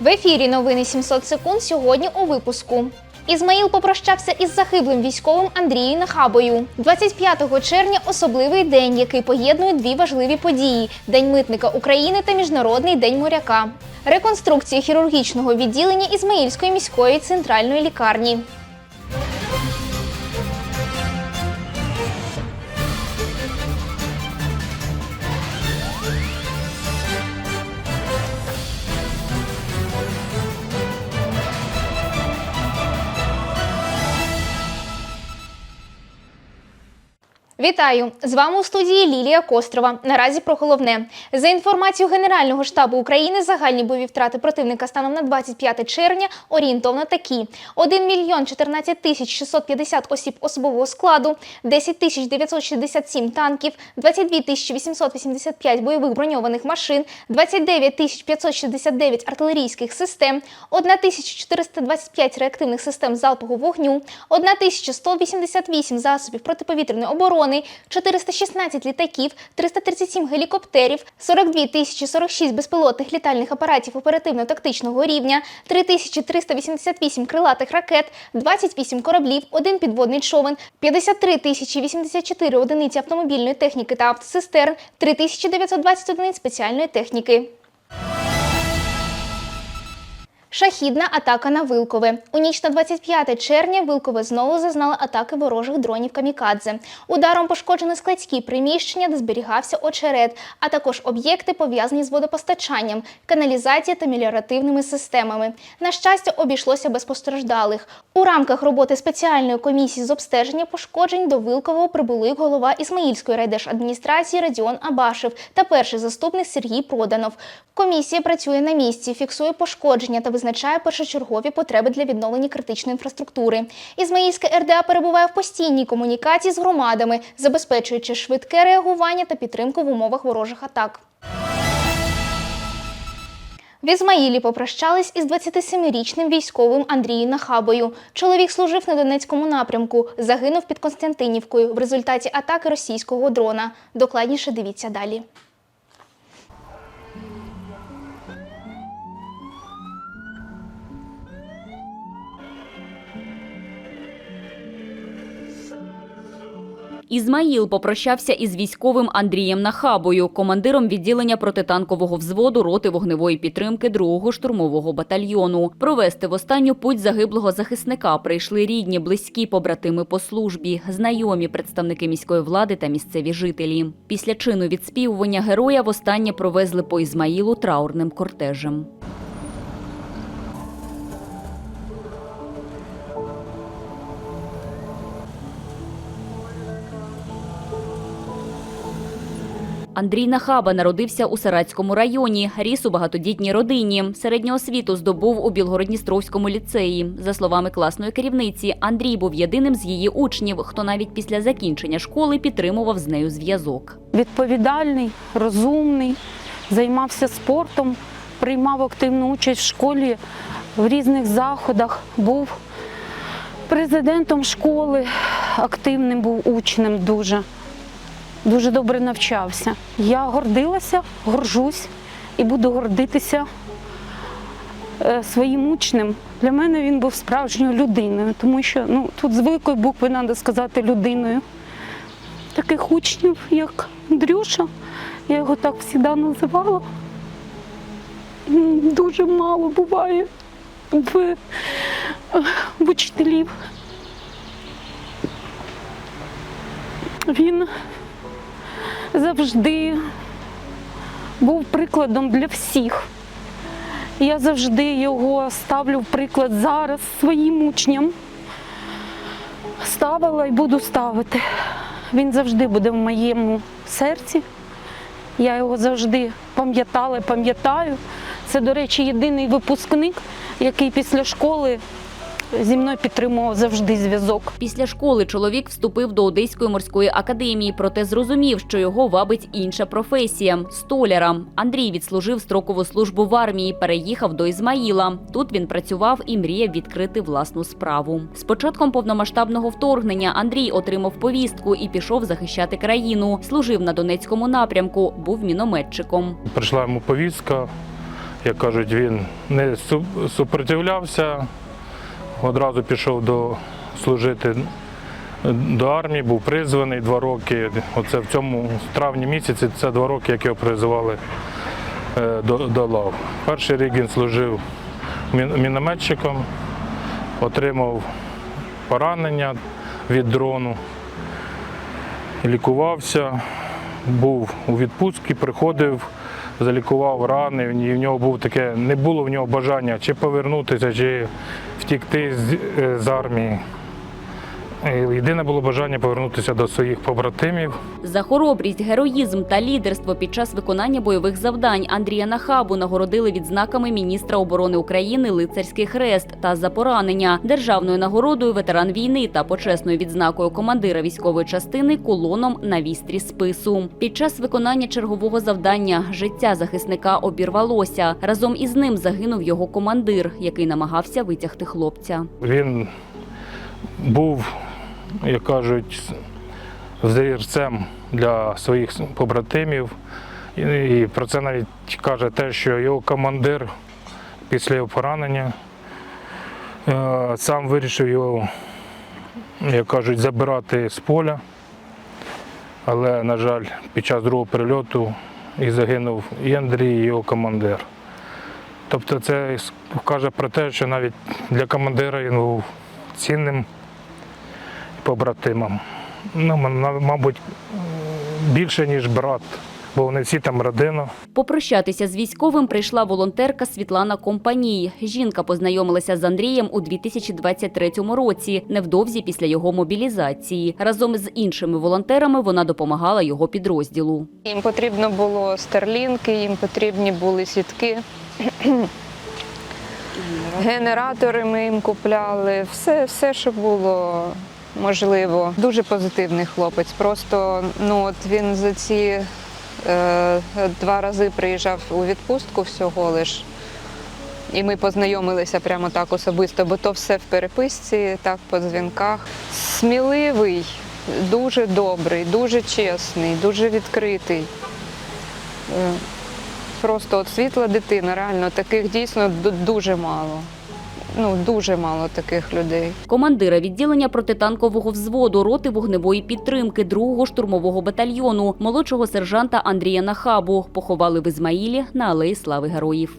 В ефірі новини 700 секунд сьогодні у випуску. Ізмаїл попрощався із загиблим військовим Андрією Нахабою. 25 червня особливий день, який поєднує дві важливі події: День митника України та Міжнародний день моряка. Реконструкція хірургічного відділення Ізмаїльської міської центральної лікарні. Вітаю! З вами у студії Лілія Кострова. Наразі про головне. За інформацією Генерального штабу України, загальні бойові втрати противника станом на 25 червня орієнтовно такі: 1 мільйон 14 тисяч 650 осіб особового складу, 10 тисяч 967 танків, 22 тисячі 885 бойових броньованих машин, 29 тисяч 569 артилерійських систем, 1 тисяча 425 реактивних систем залпового вогню, 1 тисяча 188 засобів протиповітряної оборони, 416 літаків, 337 гелікоптерів, 42 тисячі 46 безпілотних літальних апаратів оперативно-тактичного рівня, 3388 крилатих ракет, 28 кораблів, 1 підводний човен, 53 тисячі 84 одиниці автомобільної техніки та автосистерн, 3920 одиниць спеціальної техніки. Шахідна атака на Вилкове. У ніч на 25 червня Вилкове знову зазнало атаки ворожих дронів камікадзе. Ударом пошкоджено складські приміщення, де зберігався очерет, а також об'єкти, пов'язані з водопостачанням, каналізація та меліоративними системами. На щастя, обійшлося без постраждалих. У рамках роботи спеціальної комісії з обстеження пошкоджень до Вилкового прибули голова Ісмаїльської райдержадміністрації Радіон Абашев та перший заступник Сергій Проданов. Комісія працює на місці, фіксує пошкодження та визначає першочергові потреби для відновлення критичної інфраструктури. Ізмаїльське РДА перебуває в постійній комунікації з громадами, забезпечуючи швидке реагування та підтримку в умовах ворожих атак. В Ізмаїлі попрощались із 27-річним військовим Андрієм Нахабою. Чоловік служив на Донецькому напрямку, загинув під Константинівкою в результаті атаки російського дрона. Докладніше дивіться далі. Ізмаїл попрощався із військовим Андрієм Нахабою, командиром відділення протитанкового взводу роти вогневої підтримки 2-го штурмового батальйону. Провести в останню путь загиблого захисника прийшли рідні, близькі побратими по службі, знайомі представники міської влади та місцеві жителі. Після чину відспівування героя востаннє провезли по Ізмаїлу траурним кортежем. Андрій Нахаба народився у Саратському районі, ріс у багатодітній родині. Середню освіту здобув у Білгородністровському ліцеї. За словами класної керівниці, Андрій був єдиним з її учнів, хто навіть після закінчення школи підтримував з нею зв'язок. відповідальний, розумний, займався спортом, приймав активну участь в школі в різних заходах, був президентом школи, активним був учнем дуже. Дуже добре навчався. Я гордилася, горжусь і буду гордитися е, своїм учнем. Для мене він був справжньою людиною, тому що ну, тут з великої букви треба сказати людиною таких учнів, як Андрюша, я його так завжди називала. Дуже мало буває в, в учителів. Він завжди був прикладом для всіх. Я завжди його ставлю в приклад зараз своїм учням. Ставила і буду ставити. Він завжди буде в моєму серці. Я його завжди пам'ятала і пам'ятаю. Це, до речі, єдиний випускник, який після школи зі мною підтримував завжди зв'язок. Після школи чоловік вступив до Одеської морської академії, проте зрозумів, що його вабить інша професія столяра. Андрій відслужив строкову службу в армії, переїхав до Ізмаїла. Тут він працював і мріяв відкрити власну справу. З початком повномасштабного вторгнення Андрій отримав повістку і пішов захищати країну. Служив на Донецькому напрямку, був мінометчиком. Прийшла йому повістка, як кажуть, він не супротивлявся, одразу пішов до служити до армії, був призваний два роки. Оце в цьому в травні місяці це два роки, як його призивали е, до, до лав. Перший рік він служив мінометчиком, отримав поранення від дрону, лікувався, був у відпустці, приходив, залікував рани. І в нього був таке, не було в нього бажання чи повернутися, чи втікти з, е, з армії. Е, Єдине було бажання повернутися до своїх побратимів. За хоробрість, героїзм та лідерство під час виконання бойових завдань Андрія Нахабу нагородили відзнаками міністра оборони України Лицарський хрест та за поранення державною нагородою ветеран війни та почесною відзнакою командира військової частини колоном на вістрі спису. Під час виконання чергового завдання життя захисника обірвалося. Разом із ним загинув його командир, який намагався витягти хлопця. Він був, як кажуть, взірцем для своїх побратимів. І, про це навіть каже те, що його командир після його поранення е, сам вирішив його, як кажуть, забирати з поля. Але, на жаль, під час другого прильоту і загинув і Андрій, і його командир. Тобто це каже про те, що навіть для командира він був цінним побратимом. Ну, мабуть, більше, ніж брат, бо вони всі там родина. Попрощатися з військовим прийшла волонтерка Світлана Компаній. Жінка познайомилася з Андрієм у 2023 році, невдовзі після його мобілізації. Разом з іншими волонтерами вона допомагала його підрозділу. Їм потрібно було старлінки, їм потрібні були сітки. Генератори ми їм купляли, все, все, що було можливо. Дуже позитивний хлопець. Просто ну от він за ці е, два рази приїжджав у відпустку всього лиш. І ми познайомилися прямо так особисто, бо то все в переписці, так по дзвінках. Сміливий, дуже добрий, дуже чесний, дуже відкритий. Е, Просто от світла дитина, реально таких дійсно дуже мало. Ну, дуже мало таких людей. Командира відділення протитанкового взводу роти вогневої підтримки 2-го штурмового батальйону молодшого сержанта Андрія Нахабу поховали в Ізмаїлі на алеї Слави Героїв.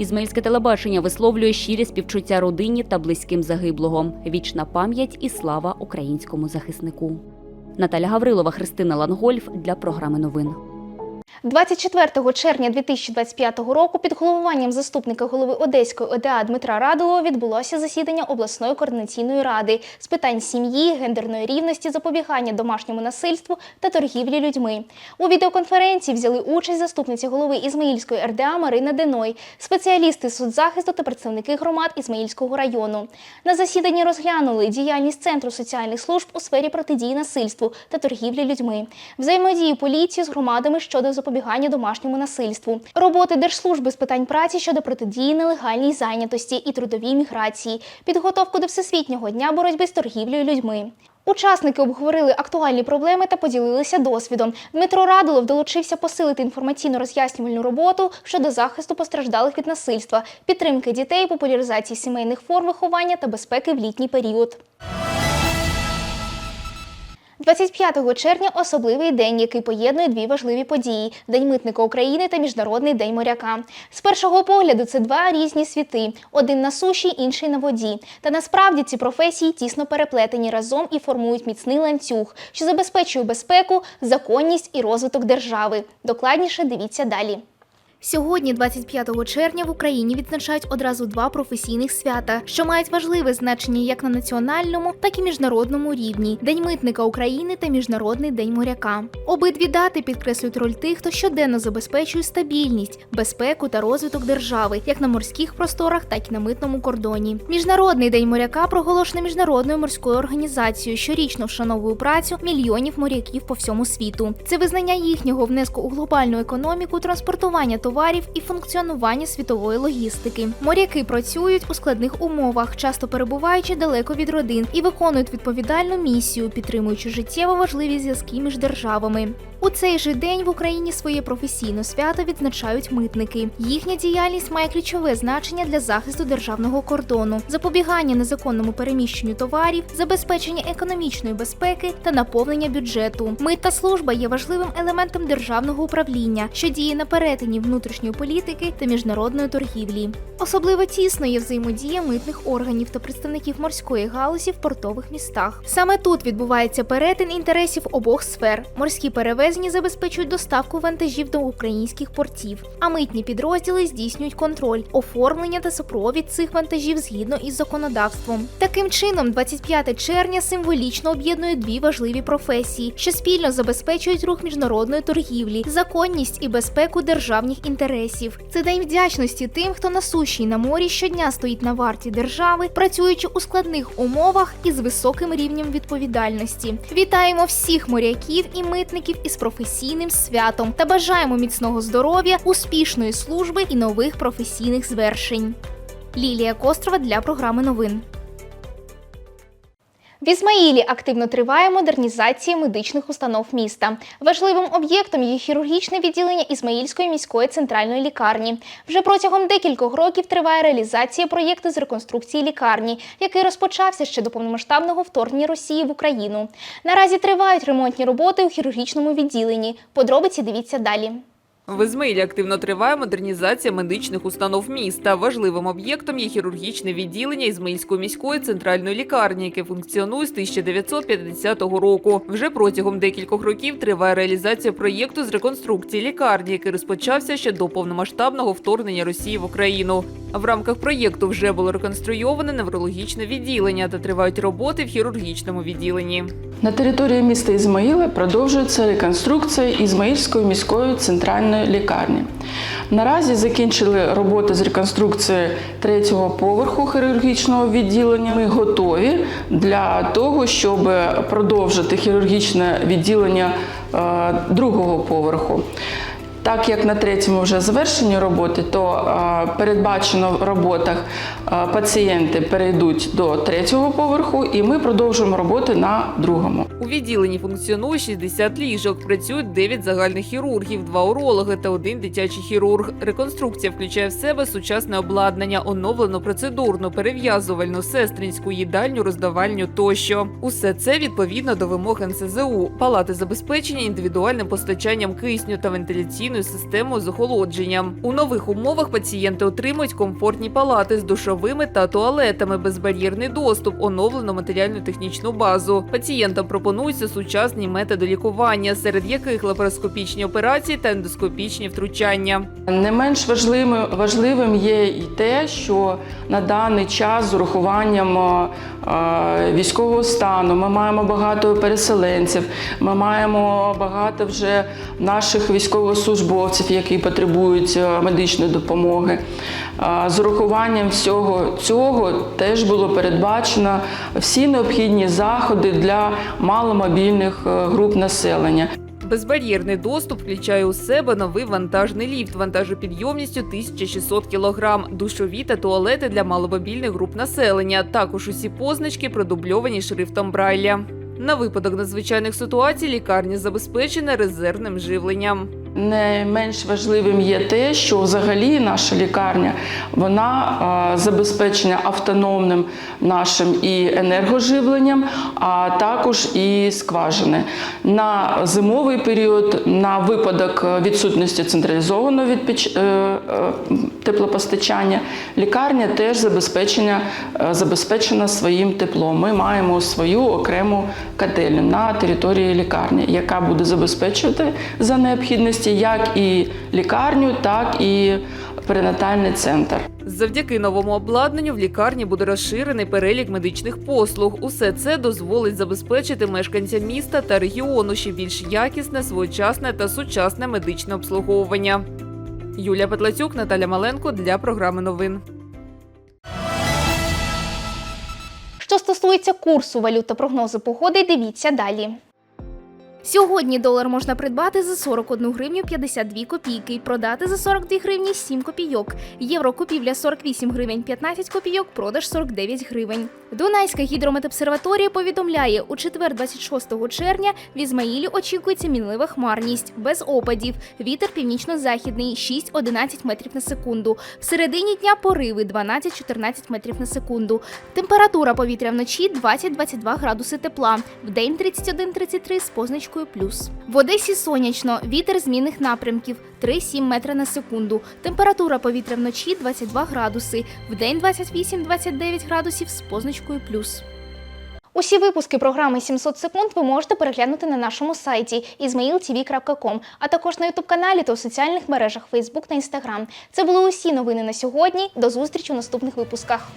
Ізмаїльське телебачення висловлює щирі співчуття родині та близьким загиблого. Вічна пам'ять і слава українському захиснику. Наталя Гаврилова, Христина Лангольф для програми новин. 24 червня 2025 року під головуванням заступника голови Одеської ОДА Дмитра Радулова відбулося засідання обласної координаційної ради з питань сім'ї, гендерної рівності, запобігання домашньому насильству та торгівлі людьми. У відеоконференції взяли участь заступниці голови Ізмаїльської РДА Марина Деной, спеціалісти соцзахисту та представники громад Ізмаїльського району. На засіданні розглянули діяльність Центру соціальних служб у сфері протидії насильству та торгівлі людьми, взаємодію поліції з громадами щодо запобігання домашньому насильству, роботи Держслужби з питань праці щодо протидії нелегальній зайнятості і трудовій міграції, підготовку до Всесвітнього дня боротьби з торгівлею людьми. Учасники обговорили актуальні проблеми та поділилися досвідом. Дмитро Радулов долучився посилити інформаційно-роз'яснювальну роботу щодо захисту постраждалих від насильства, підтримки дітей, популяризації сімейних форм виховання та безпеки в літній період. 25 червня особливий день, який поєднує дві важливі події: День митника України та Міжнародний день моряка. З першого погляду це два різні світи: один на суші, інший на воді. Та насправді ці професії тісно переплетені разом і формують міцний ланцюг, що забезпечує безпеку, законність і розвиток держави. Докладніше дивіться далі. Сьогодні, 25 червня, в Україні відзначають одразу два професійних свята, що мають важливе значення як на національному, так і міжнародному рівні: День митника України та Міжнародний день моряка. Обидві дати підкреслюють роль тих, хто щоденно забезпечує стабільність, безпеку та розвиток держави, як на морських просторах, так і на митному кордоні. Міжнародний день моряка проголошений міжнародною морською організацією, щорічно вшановує працю мільйонів моряків по всьому світу. Це визнання їхнього внеску у глобальну економіку, транспортування товарів і функціонування світової логістики. Моряки працюють у складних умовах, часто перебуваючи далеко від родин, і виконують відповідальну місію, підтримуючи життєво важливі зв'язки між державами. У цей же день в Україні своє професійне свято відзначають митники. Їхня діяльність має ключове значення для захисту державного кордону, запобігання незаконному переміщенню товарів, забезпечення економічної безпеки та наповнення бюджету. Митна служба є важливим елементом державного управління, що діє на перетині внутрішньої політики та міжнародної торгівлі. Особливо тісно є взаємодія митних органів та представників морської галузі в портових містах. Саме тут відбувається перетин інтересів обох сфер. Морські перевезення забезпечують доставку вантажів до українських портів, а митні підрозділи здійснюють контроль, оформлення та супровід цих вантажів згідно із законодавством. Таким чином, 25 червня символічно об'єднує дві важливі професії, що спільно забезпечують рух міжнародної торгівлі, законність і безпеку державних інтересів. Це день вдячності тим, хто на суші і на морі щодня стоїть на варті держави, працюючи у складних умовах і з високим рівнем відповідальності. Вітаємо всіх моряків і митників із професійним святом та бажаємо міцного здоров'я, успішної служби і нових професійних звершень. Лілія Кострова для програми новин. В Ізмаїлі активно триває модернізація медичних установ міста. Важливим об'єктом є хірургічне відділення Ізмаїльської міської центральної лікарні. Вже протягом декількох років триває реалізація проєкту з реконструкції лікарні, який розпочався ще до повномасштабного вторгнення Росії в Україну. Наразі тривають ремонтні роботи у хірургічному відділенні. Подробиці дивіться далі. В Ізмаїлі активно триває модернізація медичних установ міста. Важливим об'єктом є хірургічне відділення Ізмаїльської міської центральної лікарні, яке функціонує з 1950 року. Вже протягом декількох років триває реалізація проєкту з реконструкції лікарні, який розпочався ще до повномасштабного вторгнення Росії в Україну. В рамках проєкту вже було реконструйоване неврологічне відділення та тривають роботи в хірургічному відділенні. На території міста Ізмаїла продовжується реконструкція Ізмаїльської міської центральної лікарні. Наразі закінчили роботи з реконструкції третього поверху хірургічного відділення. Ми готові для того, щоб продовжити хірургічне відділення е, другого поверху. Так як на третьому вже завершені роботи, то е, передбачено в роботах е, пацієнти перейдуть до третього поверху, і ми продовжуємо роботи на другому. У відділенні функціонує 60 ліжок. Працюють 9 загальних хірургів, 2 урологи та один дитячий хірург. Реконструкція включає в себе сучасне обладнання, оновлену процедурну, перев'язувальну, сестринську, їдальню, роздавальню тощо. Усе це відповідно до вимог НСЗУ, палати забезпечення індивідуальним постачанням кисню та вентиляційною системою з охолодженням. У нових умовах пацієнти отримують комфортні палати з душовими та туалетами, безбар'єрний доступ, оновлену матеріально-технічну базу. Пацієнтам пропонуються сучасні методи лікування, серед яких лапароскопічні операції та ендоскопічні втручання. Не менш важливим, важливим є і те, що на даний час з урахуванням військового стану ми маємо багато переселенців, ми маємо багато вже наших військовослужбовців, які потребують медичної допомоги. З урахуванням всього цього теж було передбачено всі необхідні заходи для маломобільних е, груп населення. Безбар'єрний доступ включає у себе новий вантажний ліфт вантажопідйомністю 1600 кг, душові та туалети для маломобільних груп населення. Також усі позначки продубльовані шрифтом Брайля. На випадок надзвичайних ситуацій лікарня забезпечена резервним живленням. Не менш важливим є те, що взагалі наша лікарня вона забезпечена автономним нашим і енергоживленням, а також і скважини. На зимовий період, на випадок відсутності централізованого відпіч... е, е, теплопостачання, лікарня теж забезпечена, е, забезпечена своїм теплом. Ми маємо свою окрему котельню на території лікарні, яка буде забезпечувати за необхідності можливості як і лікарню, так і перинатальний центр. Завдяки новому обладнанню в лікарні буде розширений перелік медичних послуг. Усе це дозволить забезпечити мешканцям міста та регіону ще більш якісне, своєчасне та сучасне медичне обслуговування. Юлія Петлацюк, Наталя Маленко для програми новин. Що стосується курсу валют та прогнозу погоди, дивіться далі. Сьогодні долар можна придбати за 41 гривню 52 копійки продати за 42 гривні 7 копійок. Євро купівля 48 гривень 15 копійок, продаж 49 гривень. Дунайська гідрометобсерваторія повідомляє, у четвер 26 червня в Ізмаїлі очікується мінлива хмарність, без опадів. Вітер північно-західний 6-11 метрів на секунду. В середині дня пориви 12-14 метрів на секунду. Температура повітря вночі 20-22 градуси тепла, вдень 31-33 з позначкою плюс. В Одесі сонячно, вітер змінних напрямків 3-7 метра на секунду. Температура повітря вночі 22 градуси, вдень 28-29 градусів з позначкою плюс. Усі випуски програми 700 секунд ви можете переглянути на нашому сайті izmailtv.com, а також на ютуб-каналі та у соціальних мережах Facebook та Instagram. Це були усі новини на сьогодні. До зустрічі у наступних випусках.